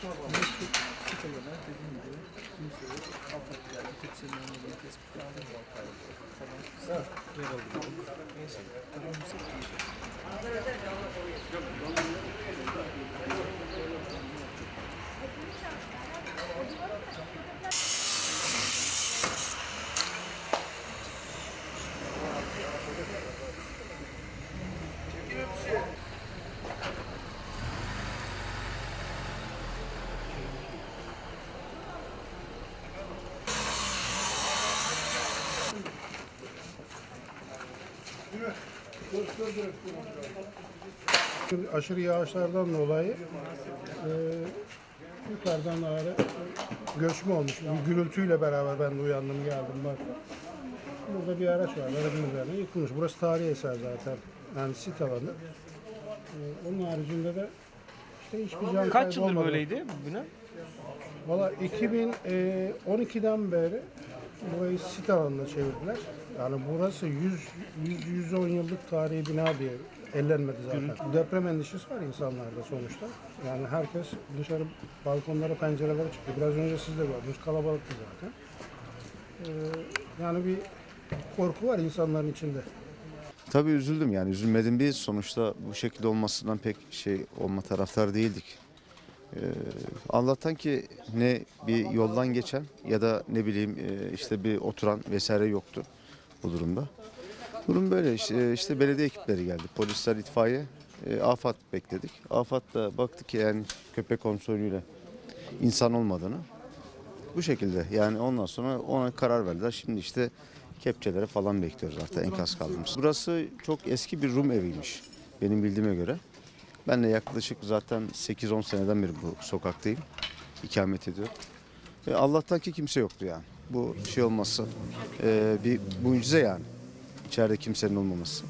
Neyse. Aşırı yağışlardan dolayı e, yukarıdan ağrı göçme olmuş. Bir gürültüyle beraber ben de uyandım geldim bak. Burada bir araç var. Aracın üzerine yıkılmış. Burası tarihi eser zaten. Yani sit alanı. E, onun haricinde de işte hiçbir can Kaç yıldır olmadı. böyleydi bu bina? Valla 2012'den beri burayı sit alanına çevirdiler. Yani burası 100 100 110 yıllık tarihi bina diye ellenmedi zaten. Deprem endişesi var insanlarda sonuçta. Yani herkes dışarı balkonlara, pencerelere çıktı. Biraz önce siz de gördünüz. Kalabalıktı zaten. Ee, yani bir korku var insanların içinde. Tabii üzüldüm yani üzülmedim değil. Sonuçta bu şekilde olmasından pek şey olma taraftar değildik. Ee, ki ne bir yoldan geçen ya da ne bileyim e, işte bir oturan vesaire yoktu bu durumda. Durum böyle işte, işte belediye ekipleri geldi. Polisler, itfaiye, e, AFAD bekledik. AFAD da baktı ki yani köpek kontrolüyle insan olmadığını. Bu şekilde yani ondan sonra ona karar verdiler. Şimdi işte kepçelere falan bekliyoruz artık enkaz kaldığımız. Burası çok eski bir Rum eviymiş benim bildiğime göre. Ben de yaklaşık zaten 8-10 seneden beri bu sokaktayım. ikamet ediyorum. Ve Allah'tan ki kimse yoktu yani. Bu şey olması e, bir mucize yani. İçeride kimsenin olmaması.